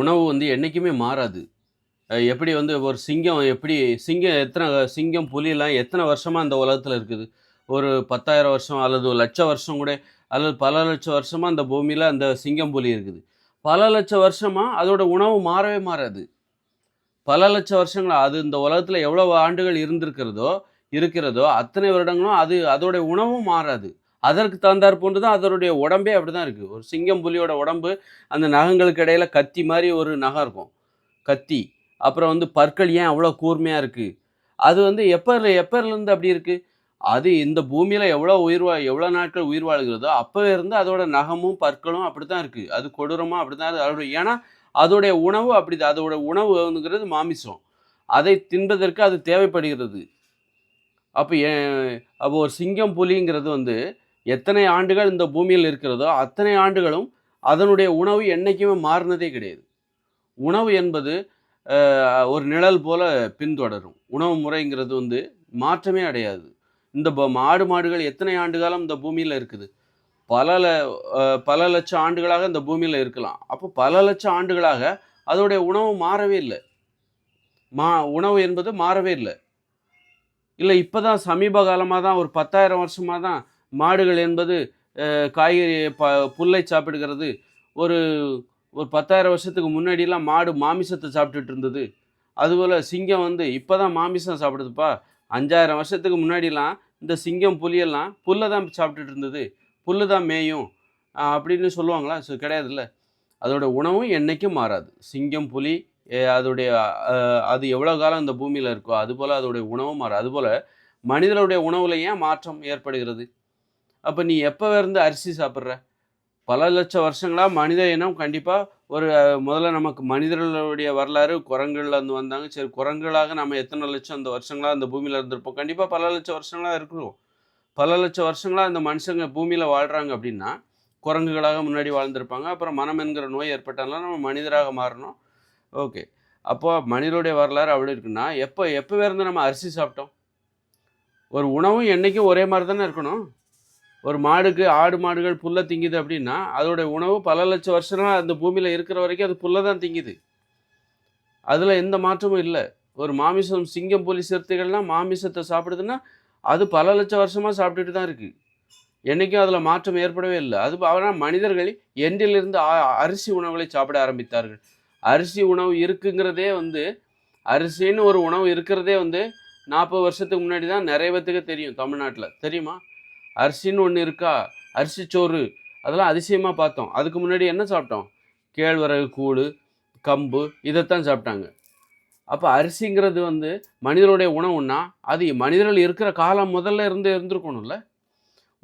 உணவு வந்து என்றைக்குமே மாறாது. எப்படி வந்து ஒரு சிங்கம் எப்படி சிங்கம் எத்தனை சிங்கம் புலிலாம் எத்தனை வருஷமாக அந்த உலகத்தில் இருக்குது? ஒரு பத்தாயிரம் வருஷம் அல்லது ஒரு லட்சம் வருஷம் கூட அல்லது பல லட்சம் வருஷமாக அந்த பூமியில் அந்த சிங்கம் புலி இருக்குது. பல லட்சம் வருஷமாக அதோட உணவு மாறவே மாறாது. பல லட்சம் வருஷங்களா அது இந்த உலகத்தில் எவ்வளோ ஆண்டுகள் இருந்திருக்கிறதோ இருக்கிறதோ அத்தனை வருடங்களும் அது அதோடைய உணவும் மாறாது. அதற்கு தகுந்தாற் போன்று தான் அதனுடைய உடம்பே அப்படி தான் இருக்குது ஒரு சிங்கம் புலியோட உடம்பு அந்த நகங்களுக்கு இடையில் கத்தி மாதிரி ஒரு நகம் இருக்கும். கத்தி. அப்புறம் வந்து பற்கள் ஏன் அவ்வளோ கூர்மையாக இருக்குது அது வந்து எப்போ எப்போலேருந்து அப்படி இருக்குது அது இந்த பூமியில் எவ்வளோ உயிர் வா எவ்வளோ நாட்கள் உயிர் வாழ்கிறதோ அப்போ இருந்து அதோட நகமும் பற்களும் அப்படி தான் இருக்குது அது கொடூரமாக அப்படி தான் அதோட ஏன்னா அதோடைய உணவு அப்படி அதோட உணவுங்கிறது மாமிசம். அதை தின்பதற்கு அது தேவைப்படுகிறது. அப்போ அப்போ ஒரு சிங்கம் புலிங்கிறது வந்து எத்தனை ஆண்டுகள் இந்த பூமியில் இருக்கிறதோ அத்தனை ஆண்டுகளும் அதனுடைய உணவு என்றைக்குமே மாறினதே கிடையாது. உணவு என்பது ஒரு நிழல் போல பின்தொடரும். உணவு முறைங்கிறது வந்து மாற்றமே அடையாது. இந்த ப- மாடு மாடுகள் எத்தனை ஆண்டு காலம் இந்த பூமியில் இருக்குது? பல ல பல லட்சம் ஆண்டுகளாக இந்த பூமியில் இருக்கலாம். அப்போ பல லட்சம் ஆண்டுகளாக அதோடைய உணவு மாறவே இல்லை. மா உணவு என்பது மாறவே இல்லை. இல்லை இப்போ தான் சமீப காலமாக தான் ஒரு பத்தாயிரம் வருஷமாக தான் மாடுகள் என்பது காய்கறி ப புல்லை சாப்பிடுகிறது. ஒரு ஒரு பத்தாயிரம் வருஷத்துக்கு முன்னாடிலாம் மாடு மாமிசத்தை சாப்பிட்டுட்டு இருந்தது. அதுபோல் சிங்கம் வந்து இப்போ தான் மாமிசம் சாப்பிடுதுப்பா. அஞ்சாயிரம் வருஷத்துக்கு முன்னாடிலாம் இந்த சிங்கம் புலியெல்லாம் புல்லை தான் சாப்பிட்டுட்டு இருந்தது. புல்லு தான் மேயும் அப்படின்னு சொல்லுவாங்களா? ஸோ கிடையாதுல்ல. அதோட உணவும் என்றைக்கும் மாறாது. சிங்கம் புலி அதோடைய அது எவ்வளோ காலம் இந்த பூமியில் இருக்கோ அதுபோல் அதோடைய உணவும் மாறாது அதுபோல் மனிதனுடைய உணவுல ஏன் மாற்றம் ஏற்படுகிறது. அப்போ நீ எப்போ இருந்து அரிசி சாப்பிட்ற? பல லட்சம் வருஷங்களாக மனித இனம் கண்டிப்பாக ஒரு முதல்ல நமக்கு மனிதர்களுடைய வரலாறு குரங்குகள்லேருந்து வந்தாங்க. சரி குரங்குகளாக நம்ம எத்தனை லட்சம் அந்த வருஷங்களாக அந்த பூமியில் இருந்திருப்போம்? கண்டிப்பாக பல லட்சம் வருஷங்களாக இருக்கிறோம் பல லட்சம் வருஷங்களாக அந்த மனுஷங்க பூமியில் வாழ்கிறாங்க அப்படின்னா குரங்குகளாக முன்னாடி வாழ்ந்திருப்பாங்க. அப்புறம் மனம் என்கிற நோய் ஏற்பட்டாலும் நம்ம மனிதராக மாறணும். ஓகே. அப்போ மனிதனுடைய வரலாறு அப்படி இருக்குன்னா எப்போ எப்போ இருந்து நம்ம அரிசி சாப்பிட்டோம்? ஒரு உணவும் என்றைக்கும் ஒரே மாதிரி தானே இருக்கணும்? ஒரு மாடுக்கு ஆடு மாடுகள் புல்லை திங்குது அப்படின்னா அதோட உணவு பல லட்சம் வருஷமாக அந்த பூமியில் இருக்கிற வரைக்கும் அது புல்லை தான் திங்குது. அதில் எந்த மாற்றமும் இல்லை. ஒரு மாமிசம் சிங்கம் புலி சிறுத்தைகள்லாம் மாமிசத்தை சாப்பிடுதுன்னா அது பல லட்சம் வருஷமாக சாப்பிட்டுட்டு தான் இருக்குது என்றைக்கும் அதில் மாற்றம் ஏற்படவே இல்லை. அது ஆனால் மனிதர்கள் என்றிலிருந்து அரிசி உணவுகளை சாப்பிட ஆரம்பித்தார்கள். அரிசி உணவு இருக்குங்கிறதே வந்து அரிசின்னு ஒரு உணவு இருக்கிறதே வந்து நாற்பது வருஷத்துக்கு முன்னாடி தான் நிறைய பேத்துக்கு தெரியும் தமிழ்நாட்டில். தெரியுமா? அரிசின்னு ஒன்று இருக்கா? அரிசி சோறு. அதெல்லாம் அதிசயமாக பார்த்தோம். அதுக்கு முன்னாடி என்ன சாப்பிட்டோம்? கேழ்வரகு கூழ் கம்பு இதைத்தான் சாப்பிட்டாங்க. அப்போ அரிசிங்கிறது வந்து மனிதனுடைய உணவுன்னா அது மனிதர்கள் இருக்கிற காலம் முதல்ல இருந்து இருந்திருக்கணும்ல?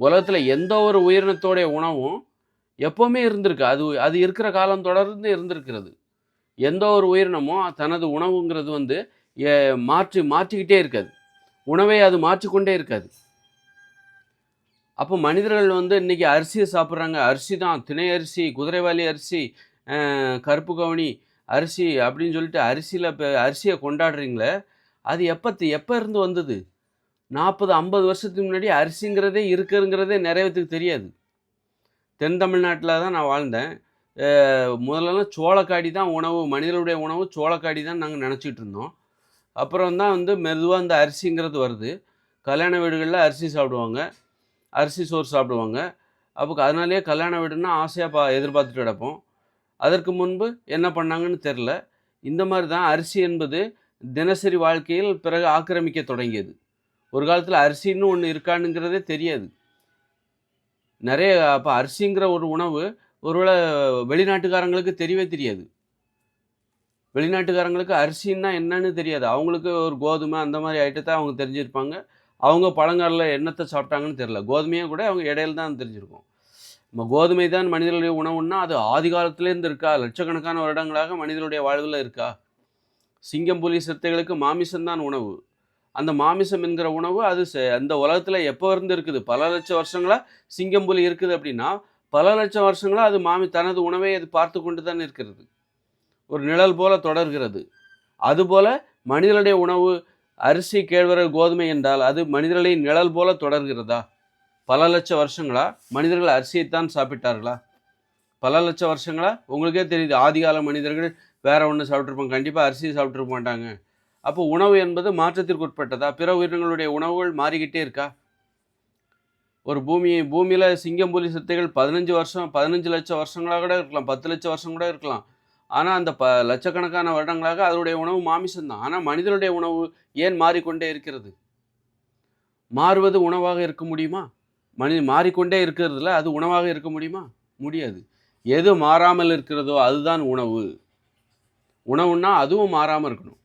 உலகத்தில் எந்த ஒரு உயிரினத்தோடைய உணவும் எப்போவுமே இருந்திருக்கு. அது அது இருக்கிற காலம் தொடர்ந்து இருந்திருக்கிறது. எந்த ஒரு உயிரினமும் தனது உணவுங்கிறது வந்து மாற்றி மாற்றிக்கிட்டே இருக்காது. உணவை அது மாற்றிக்கொண்டே இருக்காது. அப்போ மனிதர்கள் வந்து இன்னைக்கு அரிசியை சாப்பிட்றாங்க. அரிசி தான் திணை அரிசி குதிரைவாலி அரிசி கருப்பு கவனி அரிசி அப்படின்னு சொல்லிட்டு அரிசியில் இப்போ அரிசியை கொண்டாடுறீங்களே அது எப்போ எப்போ இருந்து வந்தது? நாற்பது ஐம்பது வருஷத்துக்கு முன்னாடி அரிசிங்கிறதே இருக்குங்கிறதே நிறைய பேத்துக்கு தெரியாது. தென் தமிழ்நாட்டில் தான் நான் வாழ்ந்தேன். முதல்லலாம் சோளக்காடி தான் உணவு மனிதர்களுடைய உணவு சோளக்காடி தான் நாங்கள் நினச்சிட்டு இருந்தோம். அப்புறம் தான் வந்து மெதுவாக இந்த அரிசிங்கிறது வருது. கல்யாண வீடுகளில் அரிசி சாப்பிடுவாங்க. அரிசி சோறு சாப்பிடுவாங்க. அப்போ அதனாலேயே கல்யாண வீடுன்னா ஆசையாக பா எதிர்பார்த்துட்டு கிடப்போம். அதற்கு முன்பு என்ன பண்ணாங்கன்னு தெரில. இந்த மாதிரி தான் அரிசி என்பது தினசரி வாழ்க்கையில் பிறகு ஆக்கிரமிக்க தொடங்கியது. ஒரு காலத்தில் அரிசின்னு ஒன்று இருக்கானுங்கிறதே தெரியாது. நிறைய அப்போ அரிசிங்கிற ஒரு உணவு ஒருவேளை வெளிநாட்டுக்காரங்களுக்கு தெரியவே தெரியாது. வெளிநாட்டுக்காரங்களுக்கு அரிசின்னா என்னன்னு தெரியாது. அவங்களுக்கு ஒரு கோதுமை அந்த மாதிரி ஐட்டத்தை அவங்க தெரிஞ்சிருப்பாங்க. அவங்க பழங்காலில் என்னத்தை சாப்பிட்டாங்கன்னு தெரில கோதுமையாக கூட அவங்க இடையில தான் தெரிஞ்சிருக்கும். நம்ம கோதுமை தான் மனிதர்களுடைய உணவுன்னா அது ஆதி காலத்துலேருந்து இருக்கா? லட்சக்கணக்கான வருடங்களாக மனிதனுடைய வாழ்வில் இருக்கா? சிங்கம் புலி சிறுத்தைகளுக்கு மாமிசம் தான் உணவு. அந்த மாமிசம் என்கிற உணவு அது செ- அந்த உலகத்தில் எப்போ இருந்து இருக்குது? பல லட்சம் வருஷங்களா சிங்கம் புலி இருக்குது அப்படின்னா பல லட்சம் வருஷங்களாக அது மாமி தனது உணவை அது பார்த்து கொண்டு தான் இருக்கிறது. ஒரு நிழல் போல தொடர்கிறது. அதுபோல் மனிதனுடைய உணவு அரிசி கேழ்வரகு கோதுமை என்றால் அது மனிதர்களை நிழல் போல தொடர்கிறதா? பல லட்சம் வருஷங்களா? மனிதர்கள் அரிசியைத்தான் சாப்பிட்டார்களா? பல லட்சம் வருஷங்களா? உங்களுக்கே தெரியுது ஆதிகால மனிதர்கள் வேற ஒன்று சாப்பிட்ருப்பாங்க கண்டிப்பாக அரிசி சாப்பிட்ருக்க மாட்டாங்க. அப்போ உணவு என்பது மாற்றத்திற்கு உட்பட்டதா? பிற உயிரினங்களுடைய உணவுகள் மாறிக்கிட்டே இருக்கா? ஒரு பூமியை பூமியில் சிங்கம் புலி சித்தைகள் பதினஞ்சு வருஷம் பதினஞ்சு லட்சம் வருஷங்களாக கூட இருக்கலாம் பத்து லட்சம் வருஷம் கூட இருக்கலாம். ஆனால் அந்த ப லட்சக்கணக்கான வருடங்களாக அதனுடைய உணவு மாமிசம்தான். ஆனால் மனிதனுடைய உணவு ஏன் மாறிக்கொண்டே இருக்கிறது? மாறுவது உணவாக இருக்க முடியுமா? மனித மாறிக்கொண்டே இருக்கிறதுல அது உணவாக இருக்க முடியுமா? முடியாது. எது மாறாமல் இருக்கிறதோ அதுதான் உணவு. உணவுன்னா அதுவும் மாறாமல் இருக்கணும்.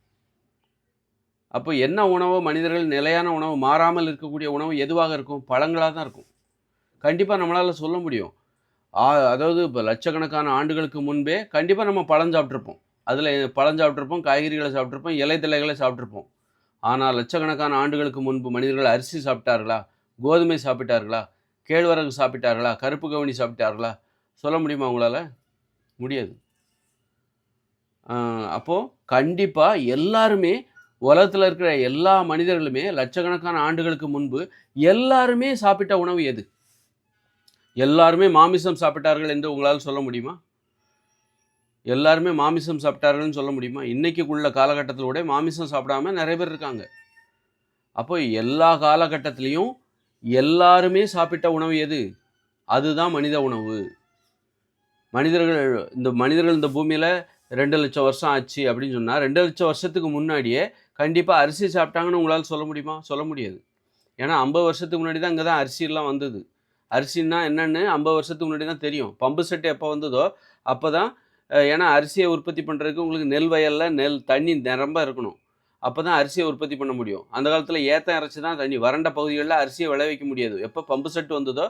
அப்போ என்ன உணவோ மனிதர்கள் நிலையான உணவு மாறாமல் இருக்கக்கூடிய உணவு எதுவாக இருக்கும்? பழங்களாக தான் இருக்கும். கண்டிப்பாக நம்மளால் சொல்ல முடியும். அதாவது இப்போ லட்சக்கணக்கான ஆண்டுகளுக்கு முன்பே கண்டிப்பாக நம்ம பழம் சாப்பிட்ருப்போம் அதில் பழம் சாப்பிட்ருப்போம் காய்கறிகளை சாப்பிட்ருப்போம் இலை சாப்பிட்ருப்போம் ஆனால் லட்சக்கணக்கான ஆண்டுகளுக்கு முன்பு மனிதர்கள் அரிசி சாப்பிட்டார்களா? கோதுமை சாப்பிட்டார்களா? கேழ்வரகு சாப்பிட்டார்களா? கருப்பு கவுனி சாப்பிட்டார்களா? சொல்ல முடியுமா உங்களால்? முடியாது. அப்போது கண்டிப்பாக எல்லாருமே உலகத்தில் இருக்கிற எல்லா மனிதர்களுமே லட்சக்கணக்கான ஆண்டுகளுக்கு முன்பு எல்லாருமே சாப்பிட்ட உணவு எது? எல்லாருமே மாமிசம் சாப்பிட்டார்கள் என்று உங்களால் சொல்ல முடியுமா? எல்லாருமே மாமிசம் சாப்பிட்டார்கள்னு சொல்ல முடியுமா? இன்னைக்கு உள்ள காலகட்டத்தில் கூட மாமிசம் சாப்பிடாம நிறைய பேர் இருக்காங்க. அப்போ எல்லா காலகட்டத்திலையும் எல்லாருமே சாப்பிட்ட உணவு எது? அதுதான் மனித உணவு. மனிதர்கள் இந்த மனிதர்கள் இந்த பூமியில் ரெண்டு லட்சம் வருஷம் ஆச்சு அப்படின்னு சொன்னால் ரெண்டு லட்சம் வருஷத்துக்கு முன்னாடியே கண்டிப்பாக அரிசி சாப்பிட்டாங்கன்னு உங்களால் சொல்ல முடியுமா? சொல்ல முடியாது. ஏன்னா ஐம்பது வருஷத்துக்கு முன்னாடி தான் இங்கே தான் அரிசியெல்லாம் வந்தது. அரிசின்னா என்னென்னு ஐம்பது வருஷத்துக்கு முன்னாடி தான் தெரியும். பம்பு செட்டு எப்போ வந்ததோ அப்போ தான் ஏன்னா அரிசியை உற்பத்தி பண்ணுறதுக்கு உங்களுக்கு நெல் வயலில் நெல் தண்ணி நிரம்ப இருக்கணும். அப்போ தான் அரிசியை உற்பத்தி பண்ண முடியும். அந்த காலத்தில் ஏத்தம் இறைச்சி தான் தண்ணி வறண்ட பகுதிகளில் அரிசியை விளைவிக்க முடியாது. எப்போ பம்பு செட்டு வந்ததோ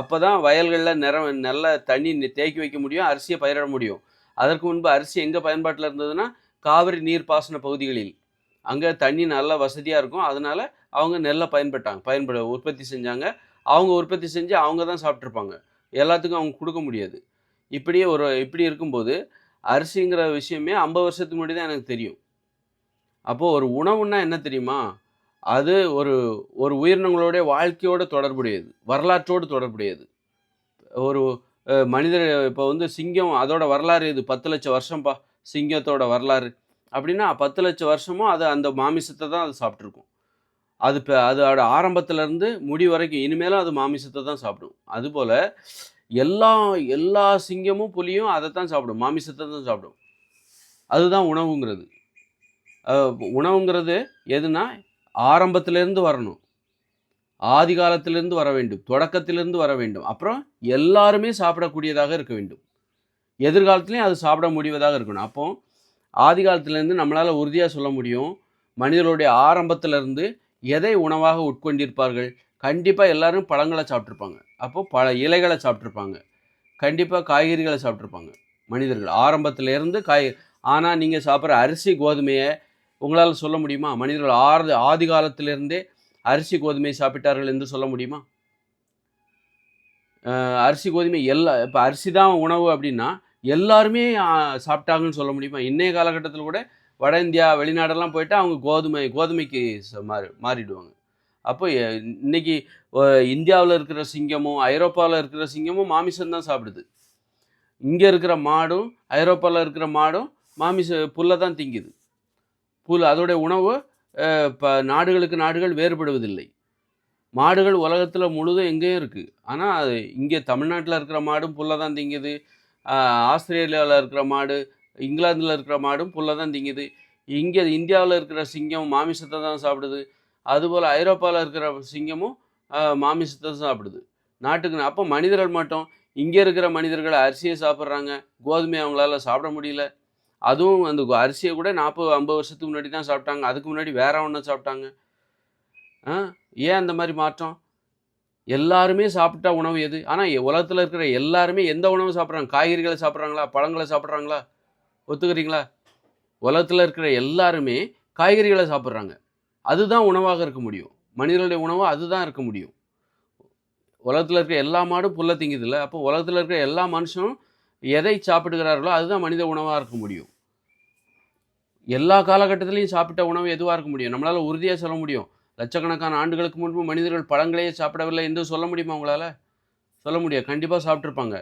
அப்போ தான் வயல்களில் நிற நல்ல தண்ணி தேக்கி வைக்க முடியும் அரிசியை பயிரிட முடியும். அதற்கு முன்பு அரிசி எங்கே பயன்பாட்டில் இருந்ததுன்னா காவிரி நீர்ப்பாசன பகுதிகளில். அங்கே தண்ணி நல்லா வசதியாக இருக்கும். அதனால் அவங்க நெல்லை பயன்பட்டாங்க பயன்பட உற்பத்தி செஞ்சாங்க. அவங்க உற்பத்தி செஞ்சு அவங்க தான் சாப்பிட்ருப்பாங்க. எல்லாத்துக்கும் அவங்க கொடுக்க முடியாது. இப்படியே ஒரு இப்படி இருக்கும்போது அரிசிங்கிற விஷயமே ஐம்பது வருஷத்துக்கு முன்னாடி தான் எனக்கு தெரியும். அப்போது ஒரு உணவுன்னா என்ன தெரியுமா? அது ஒரு ஒரு உயிரினங்களுடைய வாழ்க்கையோடு தொடர்புடையது வரலாற்றோடு தொடர்புடையது. ஒரு மனிதர் இப்போ வந்து சிங்கம் அதோட வரலாறு இது பத்து லட்சம் வருஷம்ப்பா சிங்கத்தோட வரலாறு. அப்படின்னா பத்து லட்சம் வருஷமும் அது அந்த மாமிசத்தை தான் அது சாப்பிட்ருக்கும். அது இப்போ அதோட ஆரம்பத்துலேருந்து முடி வரைக்கும் இனிமேலும் அது மாமிசத்தை தான் சாப்பிடும். அதுபோல் எல்லா எல்லா சிங்கமும் புலியும் அதை தான் சாப்பிடும். மாமிசத்தை தான் சாப்பிடும். அதுதான் உணவுங்கிறது. உணவுங்கிறது எதுனா ஆரம்பத்திலேருந்து வரணும். ஆதி காலத்திலேருந்து வர வேண்டும். தொடக்கத்திலேருந்து வர வேண்டும். அப்புறம் எல்லாருமே சாப்பிடக்கூடியதாக இருக்க வேண்டும். எதிர்காலத்துலேயும் அது சாப்பிட முடிவதாக இருக்கணும். அப்போ ஆதி காலத்திலேருந்து நம்மளால் உறுதியாக சொல்ல முடியும். மனிதனுடைய ஆரம்பத்திலேருந்து எதை உணவாக உட்கொண்டிருப்பார்கள்? கண்டிப்பாக எல்லாரும் பழங்களை சாப்பிட்ருப்பாங்க அப்போ பல இலைகளை சாப்பிட்ருப்பாங்க கண்டிப்பாக காய்கறிகளை சாப்பிட்ருப்பாங்க மனிதர்கள். ஆரம்பத்திலேருந்து காய் ஆனால் நீங்கள் சாப்பிட்ற அரிசி கோதுமையை உங்களால் சொல்ல முடியுமா? மனிதர்கள் ஆறு ஆதி காலத்திலேருந்தே அரிசி கோதுமை சாப்பிட்டார்கள் என்று சொல்ல முடியுமா? அரிசி கோதுமை எல்லா இப்போ அரிசி தான் உணவு அப்படின்னா எல்லாருமே சாப்பிட்டாங்கன்னு சொல்ல முடியுமா? இன்றைய காலகட்டத்தில் கூட வட இந்தியா வெளிநாடெல்லாம் போயிட்டா அவங்க கோதுமை கோதுமைக்கு ச- மாறி மாறிடுவாங்க. அப்போ எ- இன்னைக்கு இந்தியாவில் இருக்கிற சிங்கமும் ஐரோப்பாவில் இருக்கிற சிங்கமும் மாமிசம் தான் சாப்பிடுது. இங்கே இருக்கிற மாடும் ஐரோப்பாவில் இருக்கிற மாடும் மாமிச புல்லை தான் திங்குது. புல் அதோடைய உணவு இப்போ நாடுகளுக்கு நாடுகள் வேறுபடுவதில்லை. மாடுகள் உலகத்தில் முழுதும் எங்கேயும் இருக்குது ஆனால் அது இங்கே தமிழ்நாட்டில் இருக்கிற மாடும் புல்லை தான் திங்குது. ஆஸ்திரேலியாவில் இருக்கிற மாடு இங்கிலாந்தில் இருக்கிற மாடும் புல்லை தான் திங்குது. இங்கே இந்தியாவில் இருக்கிற சிங்கம் மாமிசத்தை தான் சாப்பிடுது. அதுபோல் ஐரோப்பாவில் இருக்கிற சிங்கமும் மாமிசத்தை தான் சாப்பிடுது. நாட்டுக்கு அப்போ மனிதர்கள் மட்டும் இங்கே இருக்கிற மனிதர்கள் அரிசியை சாப்பிட்றாங்க. கோதுமை அவங்களால சாப்பிட முடியல. அதுவும் அந்த அரிசியை கூட நாற்பது ஐம்பது வருஷத்துக்கு முன்னாடி தான் சாப்பிட்டாங்க. அதுக்கு முன்னாடி வேற ஒன்று சாப்பிட்டாங்க. ஆ ஏன் அந்த மாதிரி மாற்றம்? எல்லாருமே சாப்பிட்டா உணவு எது? ஆனால் உலகத்தில் இருக்கிற எல்லாருமே எந்த உணவு சாப்பிட்றாங்க? காய்கறிகளை சாப்பிட்றாங்களா? பழங்களை சாப்பிட்றாங்களா? ஒத்துக்கிறீங்களா? உலகத்தில் இருக்கிற எல்லாருமே காய்கறிகளை சாப்பிட்றாங்க. அதுதான் உணவாக இருக்க முடியும். மனிதனுடைய உணவு அதுதான் இருக்க முடியும். உலகத்தில் இருக்கிற எல்லா மாடும் புல்ல திங்குதில்ல அப்போ உலகத்தில் இருக்கிற எல்லா மனுஷனும் எதை சாப்பிடுகிறார்களோ அதுதான் மனித உணவாக இருக்க முடியும். எல்லா காலகட்டத்திலையும் சாப்பிட்ட உணவு எதுவாக இருக்க முடியும்? நம்மளால் உறுதியாக சொல்ல முடியும். லட்சக்கணக்கான ஆண்டுகளுக்கு முன்பு மனிதர்கள் பழங்களையே சாப்பிடவில்லை என்று சொல்ல முடியுமா உங்களால்? சொல்ல முடியாது. கண்டிப்பாக சாப்பிட்ருப்பாங்க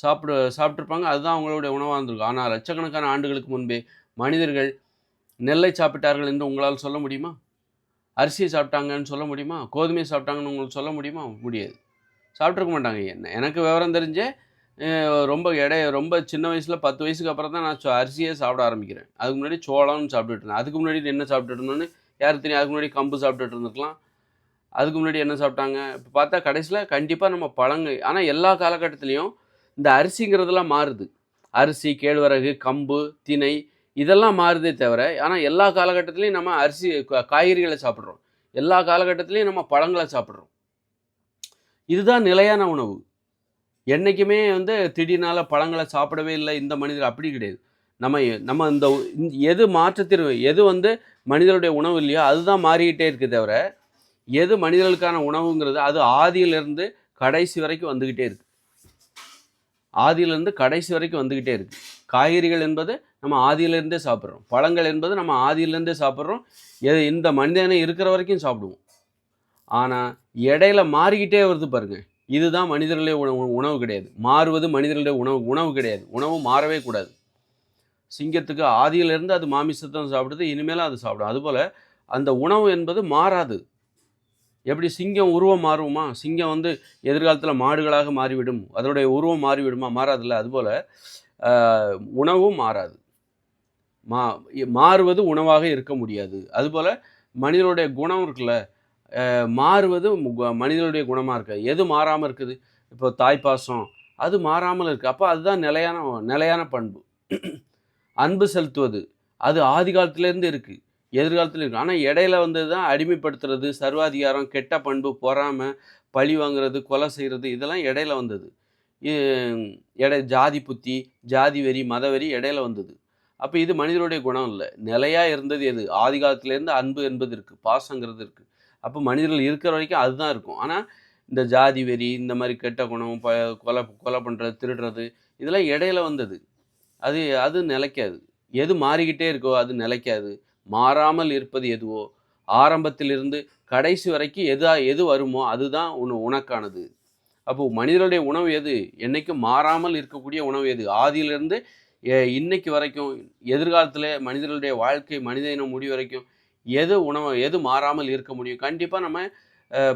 சாப்பிடு சாப்பிட்ருப்பாங்க அதுதான் அவங்களுடைய உணவாக இருந்திருக்கும். ஆனால் லட்சக்கணக்கான ஆண்டுகளுக்கு முன்பே மனிதர்கள் நெல்லை சாப்பிட்டார்கள் என்று உங்களால் சொல்ல முடியுமா? அரிசியை சாப்பிட்டாங்கன்னு சொல்ல முடியுமா? கோதுமையை சாப்பிட்டாங்கன்னு உங்களுக்கு சொல்ல முடியுமா? முடியாது. சாப்பிட்ருக்க மாட்டாங்க. என்ன எனக்கு விவரம் தெரிஞ்சே ரொம்ப எடைய ரொம்ப சின்ன வயசில் பத்து வயசுக்கு அப்புறம் தான் நான் அரிசியே சாப்பிட ஆரம்பிக்கிறேன். அதுக்கு முன்னாடி சோளம்னு சாப்பிட்டுட்டு இருந்தேன். அதுக்கு முன்னாடி என்ன சாப்பிட்டுட்டு இருந்தோன்னு யாருக்கு தெரியும்? அதுக்கு முன்னாடி கம்பு சாப்பிட்டுட்டு இருந்துக்கலாம் அதுக்கு முன்னாடி என்ன சாப்பிட்டாங்க? இப்போ பார்த்தா கடைசியில் கண்டிப்பாக நம்ம பழங்கள். ஆனால் எல்லா காலகட்டத்துலேயும் இந்த அரிசிங்கிறதெல்லாம் மாறுது. அரிசி கேழ்வரகு கம்பு திணை இதெல்லாம் மாறுதே தவிர ஆனால் எல்லா காலகட்டத்திலையும் நம்ம அரிசி கா- காய்கறிகளை சாப்பிட்றோம். எல்லா காலகட்டத்திலையும் நம்ம பழங்களை சாப்பிட்றோம். இதுதான் நிலையான உணவு. என்றைக்குமே வந்து திடீர்னால பழங்களை சாப்பிடவே இல்லை இந்த மனிதர் அப்படி கிடையாது. நம்ம நம்ம இந்த எது மாற்றத்திற்கு எது வந்து மனிதனுடைய உணவு இல்லையோ அதுதான் மாறிக்கிட்டே இருக்கு தவிர எது மனிதர்களுக்கான உணவுங்கிறது அது ஆதியிலிருந்து கடைசி வரைக்கும் வந்துக்கிட்டே இருக்குது ஆதியிலேருந்து கடைசி வரைக்கும் வந்துக்கிட்டே இருக்கு. காய்கறிகள் என்பது நம்ம ஆதியிலேருந்தே சாப்பிட்றோம். பழங்கள் என்பது நம்ம ஆதியிலேருந்தே சாப்பிட்றோம். எது இந்த மனிதனை இருக்கிற வரைக்கும் சாப்பிடுவோம். ஆனால் இடையில மாறிக்கிட்டே வருது பாருங்க. இதுதான் மனிதர்களுடைய உணவு உணவு கிடையாது. மாறுவது மனிதர்களுடைய உணவு உணவு கிடையாது. உணவு மாறவே கூடாது. சிங்கத்துக்கு ஆதியிலிருந்து அது மாமிசத்தை சாப்பிடுது. இனிமேலும் அது சாப்பிடும். அதுபோல் அந்த உணவு என்பது மாறாது. எப்படி சிங்கம் உருவம் மாறுமா சிங்கம் வந்து எதிர்காலத்தில் மாடுகளாக மாறிவிடும். அதனுடைய உருவம் மாறிவிடுமா? மாறாதில்ல. அதுபோல் உணவும் மாறாது. மா மாறுவது உணவாக இருக்க முடியாது. அதுபோல் மனிதனுடைய குணம் இருக்குல்ல? மாறுவது மனிதனுடைய குணமாக இருக்கு. எது மாறாமல் இருக்குது? இப்போ தாய்ப்பாசம் அது மாறாமல் இருக்குது அப்போ அதுதான் நிலையான நிலையான பண்பு. அன்பு செலுத்துவது அது ஆதி காலத்துலேருந்து இருக்குது எதிர்காலத்தில் இருக்கும். ஆனால் இடையில வந்தது தான் அடிமைப்படுத்துறது சர்வாதிகாரம் கெட்ட பண்பு பொறாமை பழி வாங்குறது கொலை செய்கிறது இதெல்லாம் இடையில வந்தது. இடை ஜாதி புத்தி ஜாதி வெறி மதவெறி இடையில வந்தது. அப்போ இது மனிதனுடைய குணம் இல்லை. நிலையாக இருந்தது எது? ஆதி காலத்துலேருந்து அன்பு என்பது இருக்குது பாசங்கிறது இருக்குது அப்போ மனிதர்கள் இருக்கிற வரைக்கும் அதுதான் இருக்கும். ஆனால் இந்த ஜாதி வெறி இந்த மாதிரி கெட்ட குணம் ப கொலை கொலை பண்ணுறது திருடுறது இதெல்லாம் இடையில வந்தது. அது அது நிலைக்காது. எது மாறிக்கிட்டே இருக்கோ அது நிலைக்காது. மாறாமல் இருப்பது எதுவோ? ஆரம்பத்திலிருந்து கடைசி வரைக்கும் எதா எது வருமோ அதுதான் உன் உனக்கானது. அப்போ மனிதனுடைய உணவு எது? என்னைக்கும் மாறாமல் இருக்கக்கூடிய உணவு எது? ஆதியிலிருந்து இன்னைக்கு வரைக்கும் எதிர்காலத்தில் மனிதர்களுடைய வாழ்க்கை மனித இனம் முடிவு வரைக்கும் எது உணவு எது மாறாமல் இருக்க முடியும்? கண்டிப்பாக நம்ம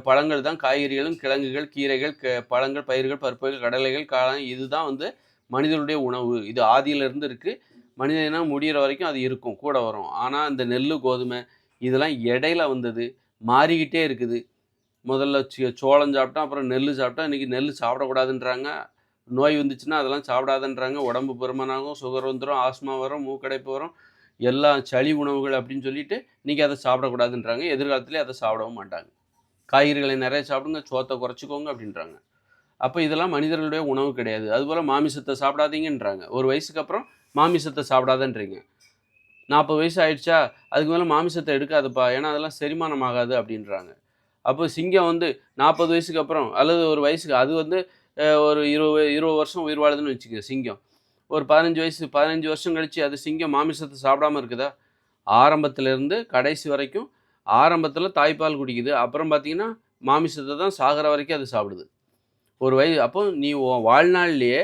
பழங்கள் தான். காய்கறிகளும் கிழங்குகள் கீரைகள் க பழங்கள் பயிர்கள் பருப்புகள் கடலைகள் காலம் இதுதான் வந்து மனிதனுடைய உணவு. இது ஆதியிலிருந்து இருக்குது மனிதனாக முடிகிற வரைக்கும் அது இருக்கும் கூட வரும். ஆனால் இந்த நெல் கோதுமை இதெல்லாம் இடையில வந்தது மாறிக்கிட்டே இருக்குது. முதல்ல சோளம் சாப்பிட்டா அப்புறம் நெல் சாப்பிட்டா இன்றைக்கி நெல் சாப்பிடக்கூடாதுன்றாங்க. நோய் வந்துச்சுன்னா அதெல்லாம் சாப்பிடாதுன்றாங்க. உடம்பு பெருமனாகும் சுகர் வந்துடும் ஆஸ்மா வரும் மூக்கடைப்பு வரும். எல்லாம் சளி உணவுகள் அப்படின்னு சொல்லிட்டு இன்றைக்கி அதை சாப்பிடக்கூடாதுன்றாங்க. எதிர்காலத்துலேயே அதை சாப்பிடவும் மாட்டாங்க. காய்கறிகளை நிறைய சாப்பிடுங்க சோத்தை குறைச்சிக்கோங்க அப்படின்றாங்க. அப்போ இதெல்லாம் மனிதர்களுடைய உணவு கிடையாது. அதுபோல் மாமிசத்தை சாப்பிடாதீங்கன்றாங்க. ஒரு வயசுக்கு அப்புறம் மாமிசத்தை சாப்பிடாதன்றீங்க. நாற்பது வயசு ஆயிடுச்சா அதுக்கு மேலே மாமிசத்தை எடுக்காதப்பா ஏன்னா அதெல்லாம் செரிமானம் ஆகாது அப்படின்றாங்க. அப்போ சிங்கம் வந்து நாற்பது வயசுக்கு அப்புறம் அல்லது ஒரு வயசுக்கு அது வந்து ஒரு இருபது இருபது வருஷம் உயிர் வாழுதுன்னு வச்சுக்கோங்க சிங்கம். ஒரு பதினஞ்சு வயசு பதினஞ்சு வருஷம் கழித்து அது சிங்கம் மாமிசத்தை சாப்பிடாம இருக்குதா? ஆரம்பத்துலேருந்து கடைசி வரைக்கும் ஆரம்பத்தில் தாய்ப்பால் குடிக்குது. அப்புறம் பார்த்தீங்கன்னா மாமிசத்தை தான் சாகிற வரைக்கும் அது சாப்பிடுது. ஒரு வயது அப்போ நீ உன் வாழ்நாள்லேயே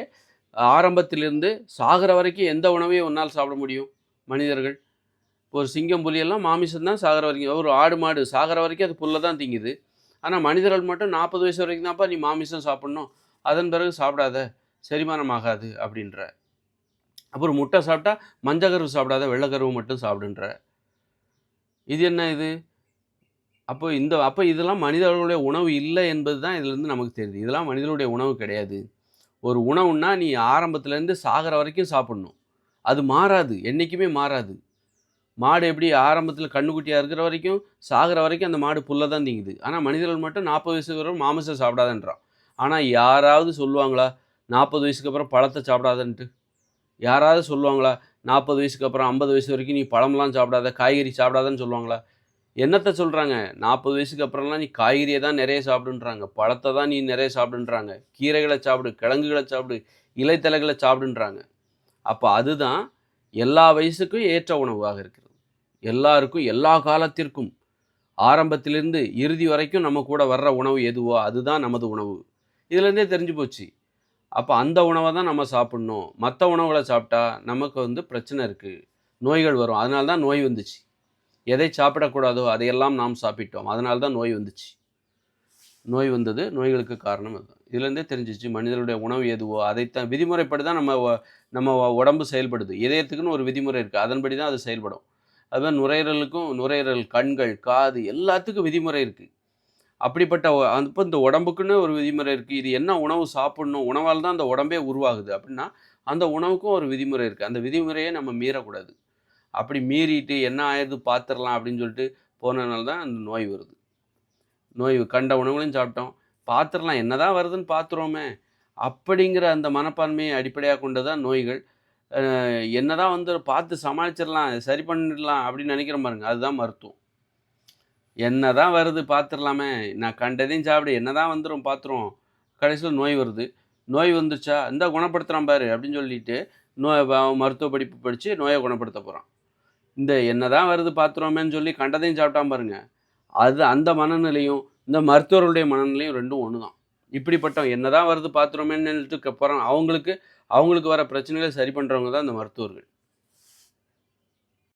ஆரம்பத்திலிருந்து சாகிற வரைக்கும் எந்த உணவையும் உன்னால் சாப்பிட முடியும் மனிதர்கள். ஒரு சிங்கம் புலியெல்லாம் மாமிசம் தான் சாகிற வரைக்கும். ஒரு ஆடு மாடு சாகிற வரைக்கும் அது புல்லை தான் திங்குது. ஆனால் மனிதர்கள் மட்டும் நாற்பது வயசு வரைக்கும் தான்ப்பா நீ மாமிசம் சாப்பிட்ணும். அதன் பிறகு சாப்பிடாத செரிமானம் ஆகாது அப்படின்ற. அப்புறம் முட்டை சாப்பிட்டா மஞ்சக்கருவு சாப்பிடாத வெள்ளைக்கருவு மட்டும் சாப்பிடுன்ற. இது என்ன இது? அப்போ இந்த அப்போ இதெல்லாம் மனிதர்களுடைய உணவு இல்லை என்பது தான் இதுலேருந்து நமக்கு தெரியுது. இதெல்லாம் மனிதனுடைய உணவு கிடையாது. ஒரு உணவுன்னா நீ ஆரம்பத்துலேருந்து சாகிற வரைக்கும் சாப்பிடணும். அது மாறாது. என்றைக்குமே மாறாது. மாடு எப்படி ஆரம்பத்தில் கண்ணுக்குட்டியாக இருக்கிற வரைக்கும் சாகிற வரைக்கும் அந்த மாடு புல்லை தான் தீங்குது. ஆனால் மனிதர்கள் மட்டும் நாற்பது வயசுக்கு அப்புறம் மாமிசம் சாப்பிடாதன்றான். ஆனால் யாராவது சொல்லுவாங்களா நாற்பது வயசுக்கு அப்புறம் பழத்தை சாப்பிடாதன்ட்டு. யாராவது சொல்லுவாங்களா நாற்பது வயசுக்கு அப்புறம் ஐம்பது வயசு வரைக்கும் நீ பழம்லாம் சாப்பிடாத காய்கறி சாப்பிடாதன்னு சொல்லுவாங்களா? என்னத்தை சொல்கிறாங்க நாற்பது வயசுக்கு அப்புறம்லாம் நீ காய்கறியை தான் நிறைய சாப்பிடுன்றாங்க. பழத்தை தான் நீ நிறைய சாப்பிடுன்றாங்க. கீரைகளை சாப்பிடு கிழங்குகளை சாப்பிடு இலைத்தலைகளை சாப்பிடுன்றாங்க. அப்போ அதுதான் எல்லா வயசுக்கும் ஏற்ற உணவாக இருக்கிறது. எல்லாருக்கும் எல்லா காலத்திற்கும். ஆரம்பத்திலிருந்து இறுதி வரைக்கும் நம்ம கூட வர்ற உணவு எதுவோ அதுதான் நமது உணவு. இதுலேருந்தே தெரிஞ்சு போச்சு. அப்போ அந்த உணவை தான் நம்ம சாப்பிட்ணும். மற்ற உணவுகளை சாப்பிட்டா நமக்கு வந்து பிரச்சனை இருக்குது நோய்கள் வரும். அதனால தான் நோய் வந்துச்சு. எதை சாப்பிடக்கூடாதோ அதையெல்லாம் நாம் சாப்பிட்டோம். அதனால தான் நோய் வந்துச்சு. நோய் வந்தது. நோய்களுக்கு காரணம் அது. இதுலேருந்தே தெரிஞ்சிச்சு மனிதனுடைய உணவு எதுவோ அதைத்தான் விதிமுறைப்படி தான் நம்ம நம்ம உடம்பு செயல்படுது. இதயத்துக்குன்னு ஒரு விதிமுறை இருக்குது அதன்படி தான் அது செயல்படும். அதுமாதிரி நுரையீரலுக்கும் நுரையீரல் கண்கள் காது எல்லாத்துக்கும் விதிமுறை இருக்குது அப்படிப்பட்ட ஒ- அப்போ இந்த உடம்புக்குன்னு ஒரு விதிமுறை இருக்குது இது என்ன உணவு சாப்பிடணும்? உணவால் தான் அந்த உடம்பே உருவாகுது அப்படின்னா அந்த உணவுக்கும் ஒரு விதிமுறை இருக்குது அந்த விதிமுறையை நம்ம மீறக்கூடாது. அப்படி மீறிட்டு என்ன ஆயிடுது பார்த்துடலாம் அப்படின்னு சொல்லிட்டு போனதுனால தான் அந்த நோய் வருது. நோய் கண்ட உணவுகளையும் சாப்பிட்டோம். பார்த்துடலாம் என்னதான் வருதுன்னு பார்த்துருவோமே. அப்படிங்கிற அந்த மனப்பான்மையை அடிப்படையாக கொண்டு தான் நோய்கள். என்ன தான் வந்து பார்த்து சமாளிச்சிடலாம் சரி பண்ணிடலாம் அப்படின்னு நினைக்கிற பாருங்க அதுதான் மருத்துவம். என்ன தான் வருது பார்த்துடலாமே. நான் கண்டதையும் சாப்பிடு என்னதான் வந்துடும் பார்த்துருவோம். கடைசியில் நோய் வருது. நோய் வந்துருச்சா? இந்த குணப்படுத்துகிறான் பாரு அப்படின்னு சொல்லிட்டு நோய் மருத்துவ படிப்பு படித்து நோயை குணப்படுத்த போகிறான் இந்த என்னதான் வருது பார்த்துருவோமேன்னு சொல்லி கண்டதையும் சாப்பிட்டா பாருங்க. அது அந்த மனநிலையும் இந்த மருத்துவர்களுடைய மனநிலையும் ரெண்டும் ஒன்று தான் இப்படிப்பட்ட என்னதான் வருது பார்த்துருவோமேன்னு நினைட்டு போகிறாங்க அவங்களுக்கு அவங்களுக்கு வர பிரச்சனைகளை சரி பண்ணுறவங்க தான் இந்த மருத்துவர்கள்.